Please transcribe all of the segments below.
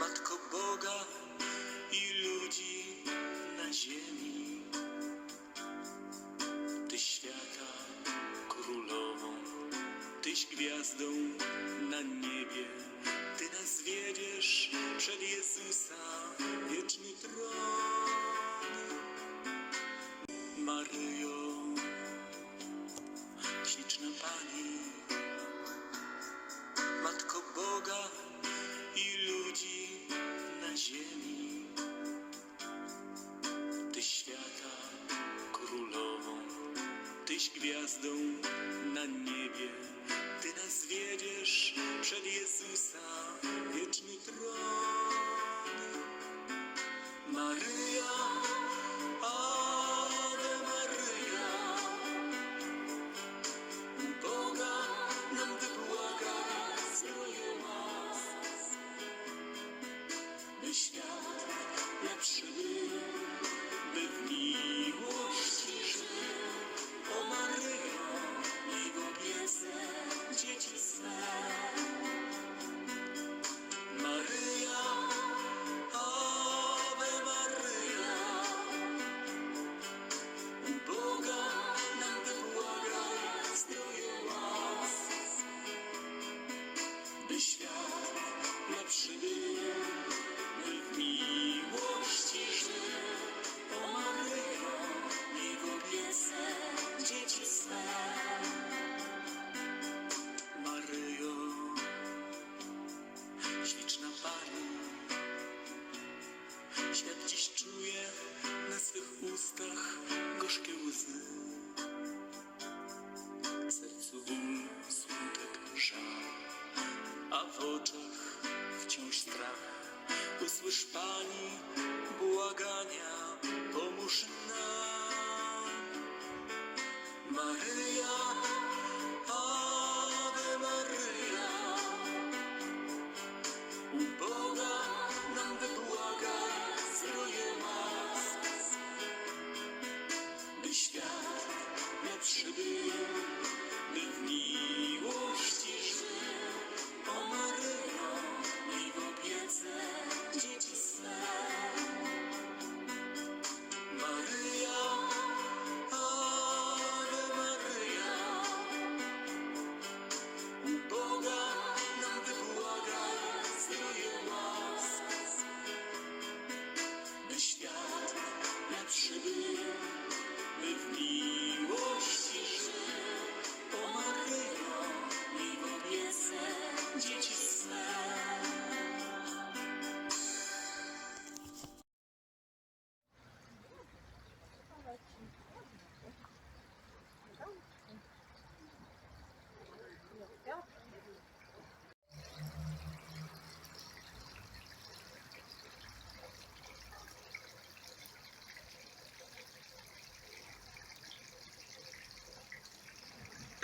Matko Boga i ludzi na ziemi. Ty świata królową, Tyś gwiazdą na niebie. Ty nas wiedziesz przed Jezusa wieczny tron. Maryjo, Tyś gwiazdą na niebie. Ty nas wiedziesz przed Jezusa wieczny tron. Maryja, świat dziś czuje na swych ustach gorzkie łzy. Sercu ból, smutek, żal, a w oczach wciąż strach. Usłysz Pani błagania, pomóż nam. Maryja,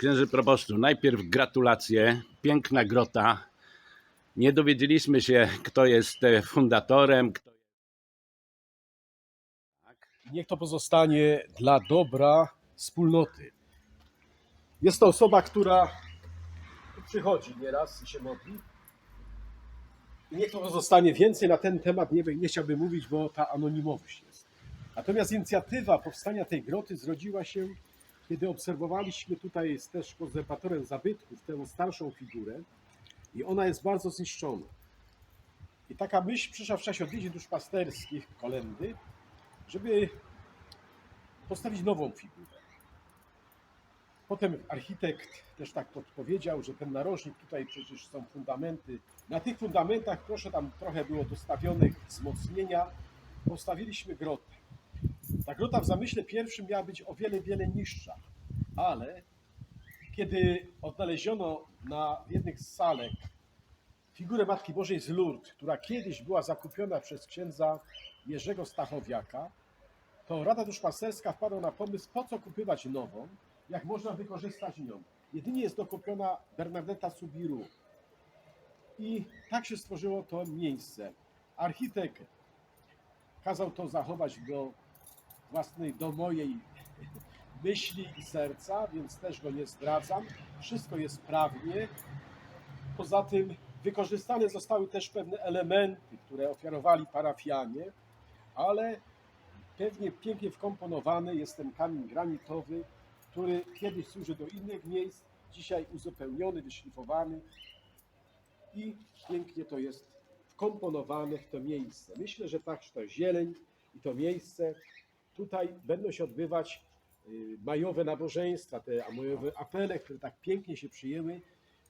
Księży proboszczu, najpierw gratulacje. Piękna grota. Nie dowiedzieliśmy się, kto jest e, fundatorem. Kto... Niech to pozostanie dla dobra wspólnoty. Jest to osoba, która przychodzi nieraz i się modli. Niech to pozostanie więcej na ten temat. Nie, nie chciałbym mówić, bo ta anonimowość jest. Natomiast inicjatywa powstania tej groty zrodziła się, kiedy obserwowaliśmy tutaj z też konserwatorem zabytków tę starszą figurę i ona jest bardzo zniszczona. I taka myśl przyszła w czasie odwiedzin duszpasterskich, kolendy, żeby postawić nową figurę. Potem architekt też tak podpowiedział, że ten narożnik tutaj przecież są fundamenty. Na tych fundamentach, proszę, tam trochę było dostawionych wzmocnienia. Postawiliśmy grotę. Ta grota w zamyśle pierwszym miała być o wiele, wiele niższa, ale kiedy odnaleziono na jednych z salek figurę Matki Bożej z Lourdes, która kiedyś była zakupiona przez księdza Jerzego Stachowiaka, to Rada Duszpasterska wpadła na pomysł, po co kupywać nową, jak można wykorzystać nią. Jedynie jest dokupiona Bernadetta Subiru. I tak się stworzyło to miejsce. Architekt kazał to zachować do własnej, do mojej myśli i serca, więc też go nie zdradzam. Wszystko jest prawnie. Poza tym wykorzystane zostały też pewne elementy, które ofiarowali parafianie, ale pewnie pięknie wkomponowany jest ten kamień granitowy, który kiedyś służył do innych miejsc, dzisiaj uzupełniony, wyszlifowany i pięknie to jest wkomponowane w to miejsce. Myślę, że także to zieleń i to miejsce, tutaj będą się odbywać y, majowe nabożeństwa, te majowe apele, które tak pięknie się przyjęły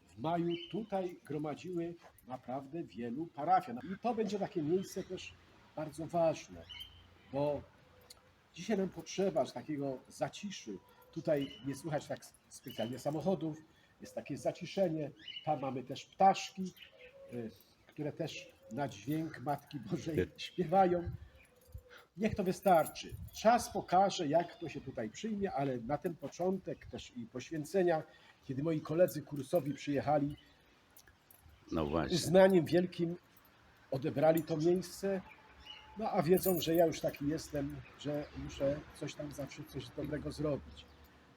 w maju, tutaj gromadziły naprawdę wielu parafian. I to będzie takie miejsce też bardzo ważne, bo dzisiaj nam potrzeba takiego zaciszy. Tutaj nie słychać tak specjalnie samochodów, jest takie zaciszenie. Tam mamy też ptaszki, y, które też na dźwięk Matki Bożej śpiewają. Niech to wystarczy. Czas pokaże, jak to się tutaj przyjmie, ale na ten początek też i poświęcenia, kiedy moi koledzy kursowi przyjechali, No właśnie. uznaniem wielkim odebrali to miejsce, no a wiedzą, że ja już taki jestem, że muszę coś tam zawsze coś dobrego zrobić.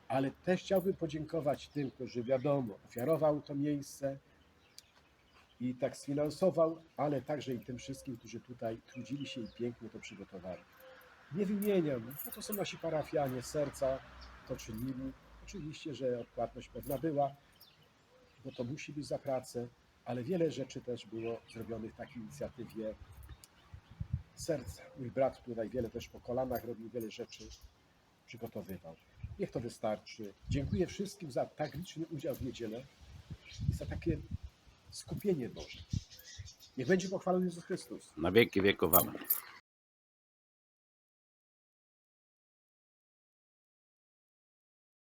Ale też chciałbym podziękować tym, którzy wiadomo, ofiarował to miejsce i tak sfinansował, ale także i tym wszystkim, którzy tutaj trudzili się i pięknie to przygotowali. Nie wymieniam, no to są nasi parafianie, serca to czynili. Oczywiście, że odpłatność pewna była, bo to musi być za pracę, ale wiele rzeczy też było zrobionych w takiej inicjatywie serca. Mój brat tutaj wiele też po kolanach robił, wiele rzeczy przygotowywał. Niech to wystarczy. Dziękuję wszystkim za tak liczny udział w niedzielę i za takie skupienie Boże. Niech będzie pochwalony Jezus Chrystus. Na wieki wieków. Amen.